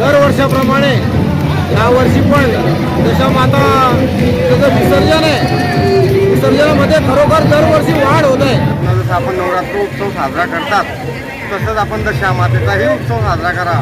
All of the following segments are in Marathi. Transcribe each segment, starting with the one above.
दरवर्षाप्रमाणे यावर्षी पण जशा माता त्याचं विसर्जन आहे. विसर्जनामध्ये खरोखर दरवर्षी वाढ होत आहे. जसं आपण नवरात्र उत्सव साजरा करतात तसंच आपण दशा मातेचाही उत्सव साजरा करा.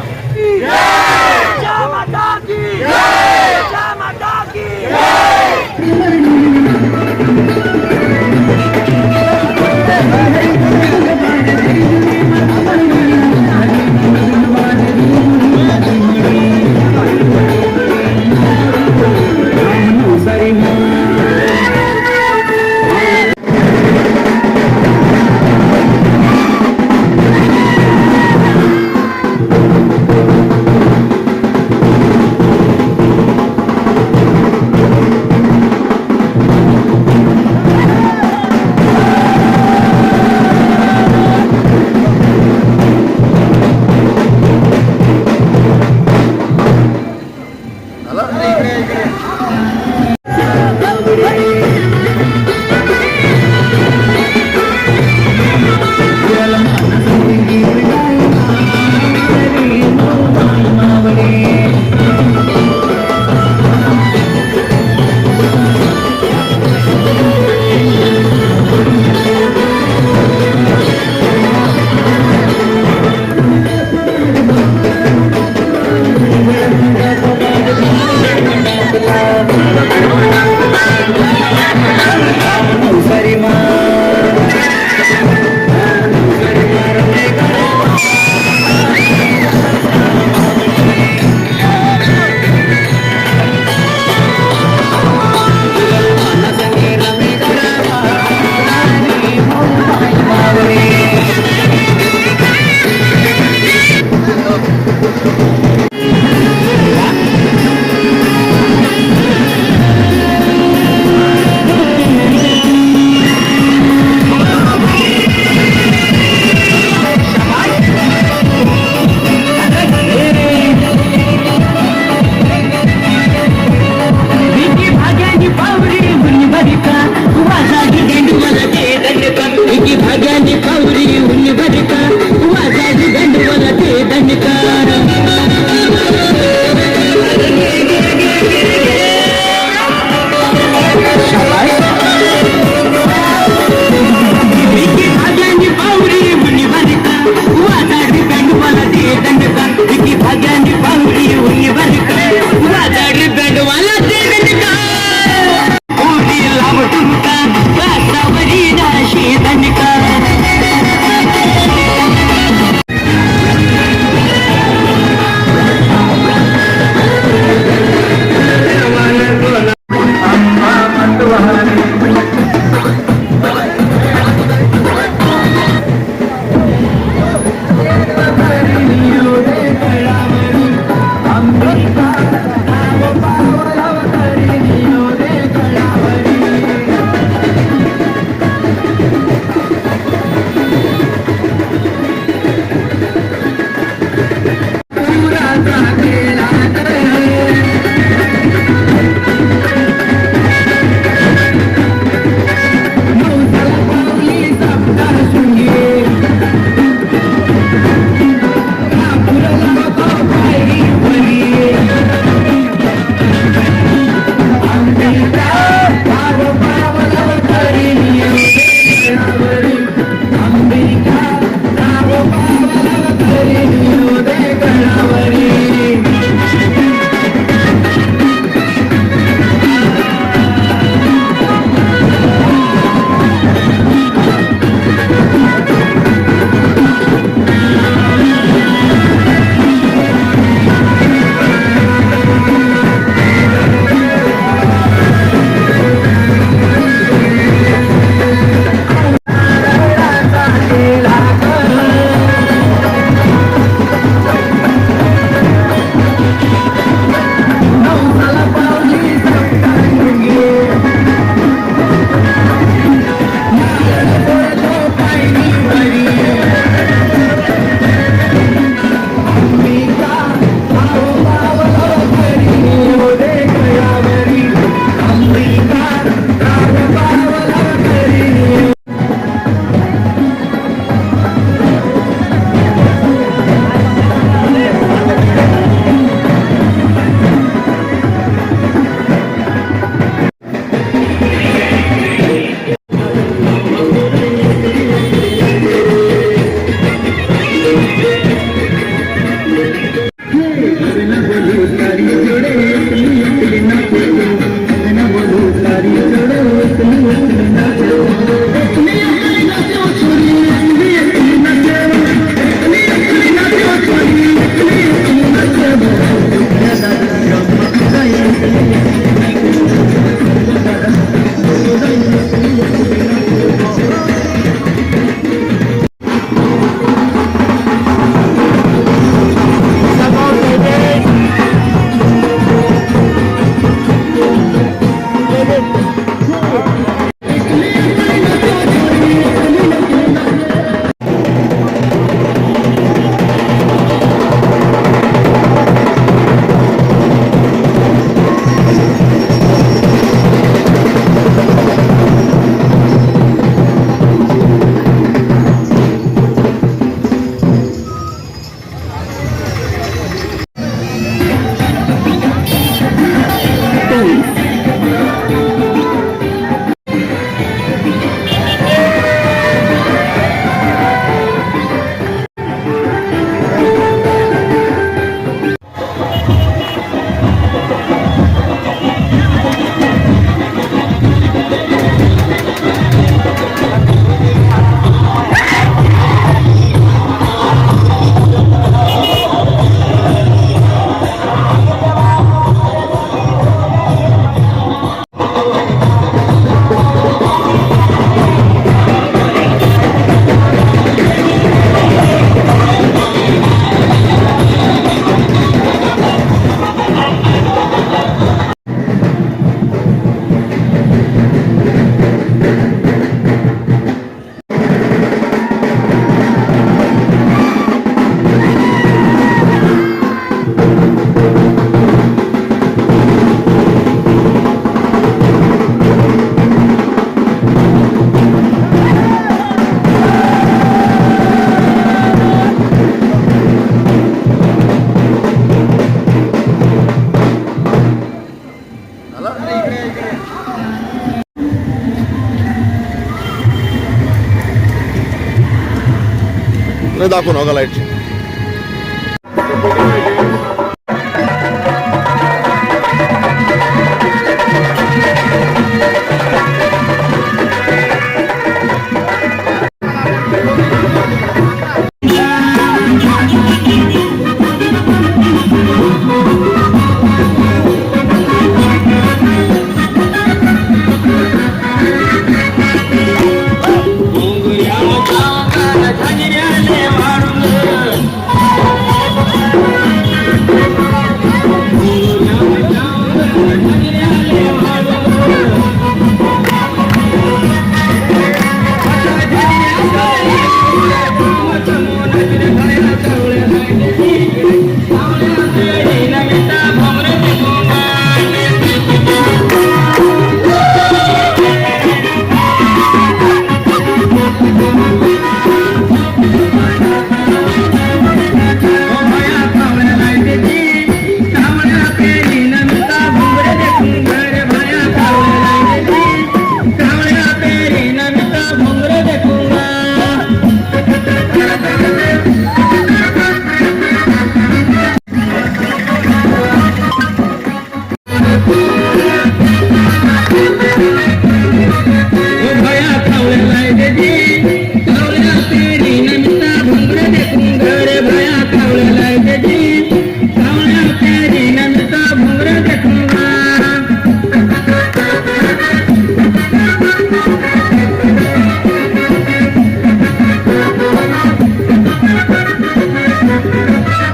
दाखवून बघा लाईटची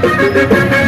Música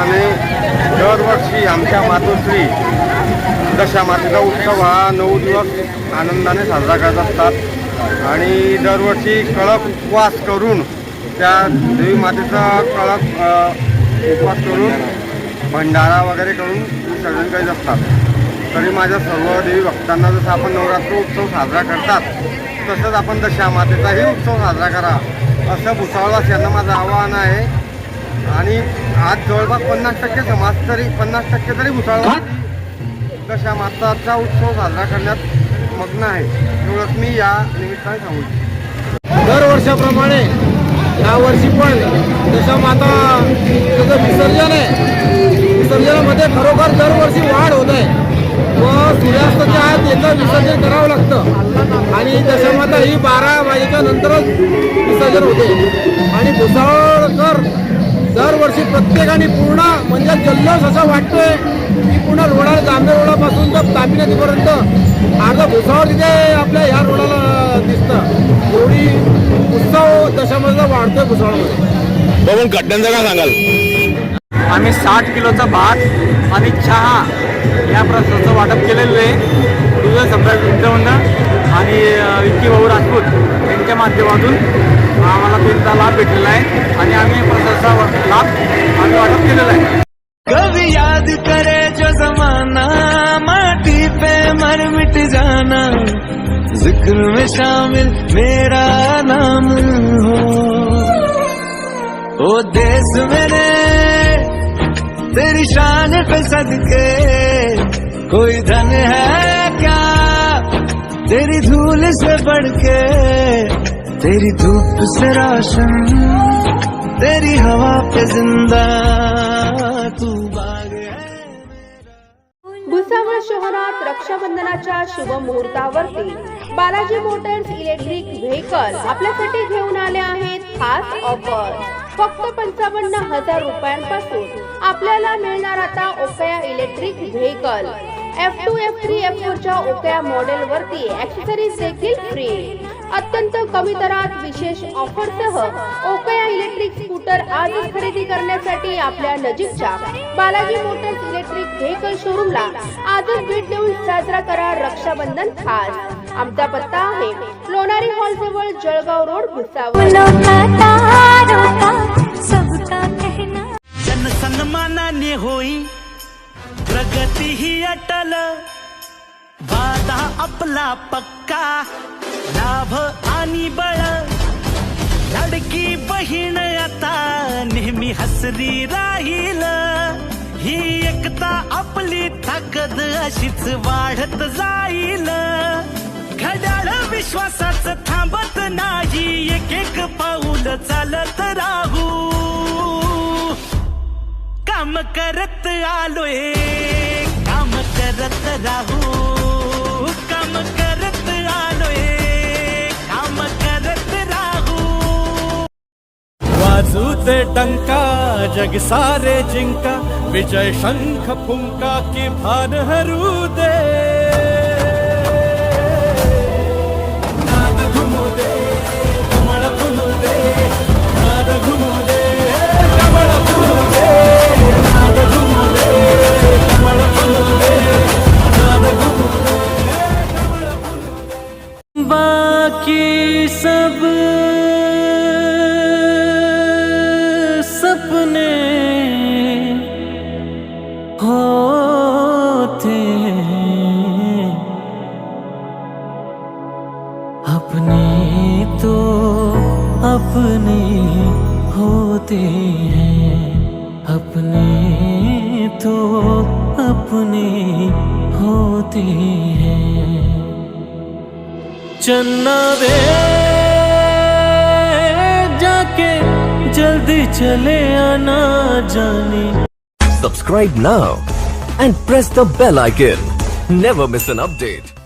सालाबादप्रमाणे दरवर्षी आमच्या मातोश्री दशामातेचा उत्सव हा नऊ दिवस आनंदाने साजरा करत असतात. आणि दरवर्षी कळक उपवास करून त्या देवी मातेचा कळक उपवास करून भंडारा वगैरे करून विसर्जन करीत असतात. तरी माझ्या सर्व देवी भक्तांना जसं आपण नवरात्र उत्सव साजरा करतात तसंच आपण दशामातेचाही उत्सव साजरा करा असं भुसावळवास यांना माझं आवाहन आहे. आणि आज जवळपास पन्नास टक्के समाज तरी पन्नास टक्के तरी भुसावळ दशा माताचा उत्सव साजरा करण्यात मग्न आहे. एवढंच मी या निमित्ताने सांगू. दरवर्षाप्रमाणे यावर्षी पण दशामाता त्याचं विसर्जन आहे. विसर्जनामध्ये खरोखर दरवर्षी वाढ होत आहे. व सूर्यास्ताच्या आत याचं विसर्जन करावं लागतं. आणि दशामाता ही बारा वाजेच्या नंतरच विसर्जन होते. आणि भुसावळकर दरवर्षी प्रत्येकाने पूर्ण म्हणजे जल्लोष असं वाटतोय की पूर्ण रोडा जांभे रोडापासून तर तापी नदीपर्यंत अर्धा भुसावळ तिथे आपल्या ह्या रोडाला दिसतं. एवढी उत्सव दशामध्ये वाढतोय भुसावळमध्ये. बघून खड्ड्यांचं काय सांगाल? आम्ही साठ किलोचा भात आणि चहा या प्रसादाचं वाटप केलेलं आहे. दुध सम्राट मित्रमंडळ आणि विक्की भाऊ राजपूत यांच्या माध्यमातून. आम्हाला त्यांचा लाभ भेटलेला आहे आणि आम्ही लाभ आम्ही वाटप केलेला कभी याद करे जो जमाना, माटी पे मर मिट जाना। ज़िक्र में शामिल मेरा नाम हो। ओ देश मेरे, तेरी शान पे सदके। कोई धन है क्या? तेरी धूल से बढ़ के तेरी धूप से रोशन तेरी हवा पे जिंदा तू बाग भुसावळ शहरात रक्षाबंधनाच्या शुभ मुहूर्तावरती बालाजी मोटर्स इलेक्ट्रिक व्हेकल आपल्यासाठी घेऊन आले आहेत खास ऑफर. फक्त पंचावन्न हजार रुपयांपासून आपल्याला मिळणार आता Okaya electric vehicle. F two F three F फोरच्या Okaya model वरती ऍक्सेसरीज देखील फ्री अत्यंत कमी दरात विशेष ऑफरसह ओकया इलेक्ट्रिक स्कूटर आजच खरेदी करण्यासाठी आपल्या नजीकच्या बालाजी मोटर्स इलेक्ट्रिक व्हेकल शोरूमला आजच भेट देऊन साजरा करा रक्षाबंधन खास. आमचा पत्ता आहे लोणारी हॉल जवळ जळगाव रोड भुसावळ. जन सन्मानाने होई प्रगती ही अटल वादा आपला पक्का. लाभ आणि बळ. लडकी बहीण आता नेहमी हसरी राहील. ही एकता आपली ताकद अशीच वाढत जाईल. घड्याळ विश्वासाच थांबत नाही एक एक पाऊल चालत राहू. काम करत आलोय काम करत राहू. सूते टंका जग सारे जिंका विजय शंख फुंका की भान हरू दे अपनी तो अपनी होती हैं। अपनी तो अपनी होती हैं। चन्ना वे जाके जल्दी चले आना जाने। Subscribe now and press the bell icon never miss an update